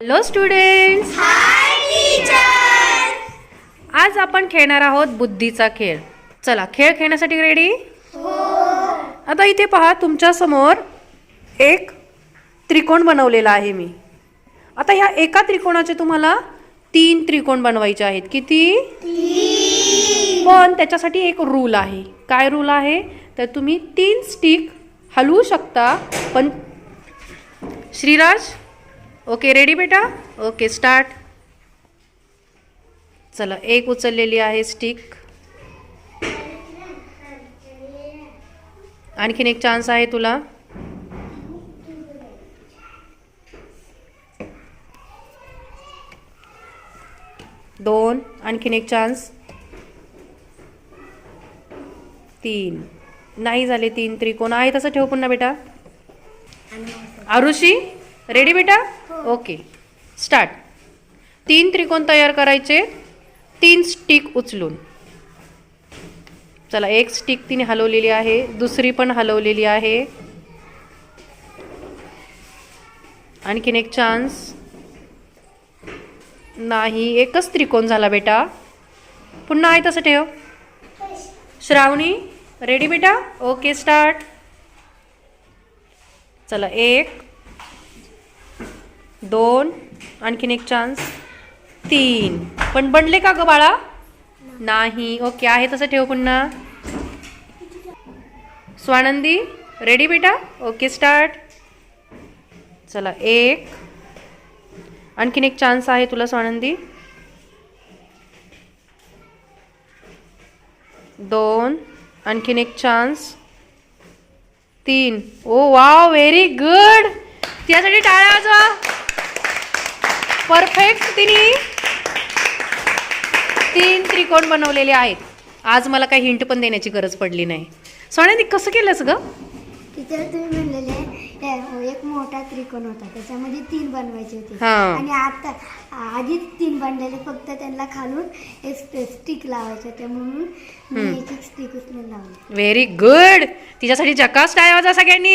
Hello students आज आपण खेळणार आहोत बुद्धीचा खेळ. चला खेळ खेळण्यासाठी रेडी आता इथे पहा तुमच्यासमोर एक त्रिकोण बनवलेला आहे मी. आता ह्या एका त्रिकोणाचे तुम्हाला तीन त्रिकोण बनवायचे आहेत. किती? पण त्याच्यासाठी एक रूल आहे. काय रूल आहे? तर तुम्ही तीन स्टिक हलवू शकता. पण श्रीराज ओके रेडी बेटा? ओके स्टार्ट चला एक उचललेली आहे स्टिक आणखीन एक चान्स आहे तुला. दोन आणखीन एक चान्स तीन. नाही झाले तीन त्रिकोण. आहे तसं ठेव पुन्हा बेटा. आरुषी रेडी बेटा? ओके स्टार्ट तीन त्रिकोण तयार करायचे तीन स्टिक उचलून. चला एक स्टिक तिने हलवलेली आहे दुसरी पण हलवलेली आहे. आणखीन एक चान्स नाही एकच त्रिकोण झाला बेटा. पुन्हा आहे तसं ठेव. श्रावणी रेडी बेटा? ओके स्टार्ट चला एक दोन आणखीन एक चान्स तीन. पण बनले का ग बाळा? नाही. ओके आहे तसं ठेव पुन्हा. स्वानंदी रेडी बेटा? ओके स्टार्ट चला एक. आणखीन एक चान्स आहे तुला स्वानंदी. दोन. आणखीन एक चान्स तीन. ओ वाव व्हेरी गुड त्यासाठी टाळ्या वाजवा परफेक्ट तिने. तीन त्रिकोण बनवलेले आहेत. आज मला काही हिंट पण देण्याची गरज पडली नाही. सोन्या कसं केलंस ग? तिथे तुम्ही म्हणलेले हे, एक मोठा त्रिकोण होता. त्याच्यामध्ये तीन बनवायचे होते. आणि आता आधीच तीन बनलेले फक्त त्यांना खालून एक स्टिक लावायचे होते. म्हणून मी एक स्टिक उचलून लावले. व्हेरी गुड तिच्यासाठी जकास काय वाजवा सगळ्यांनी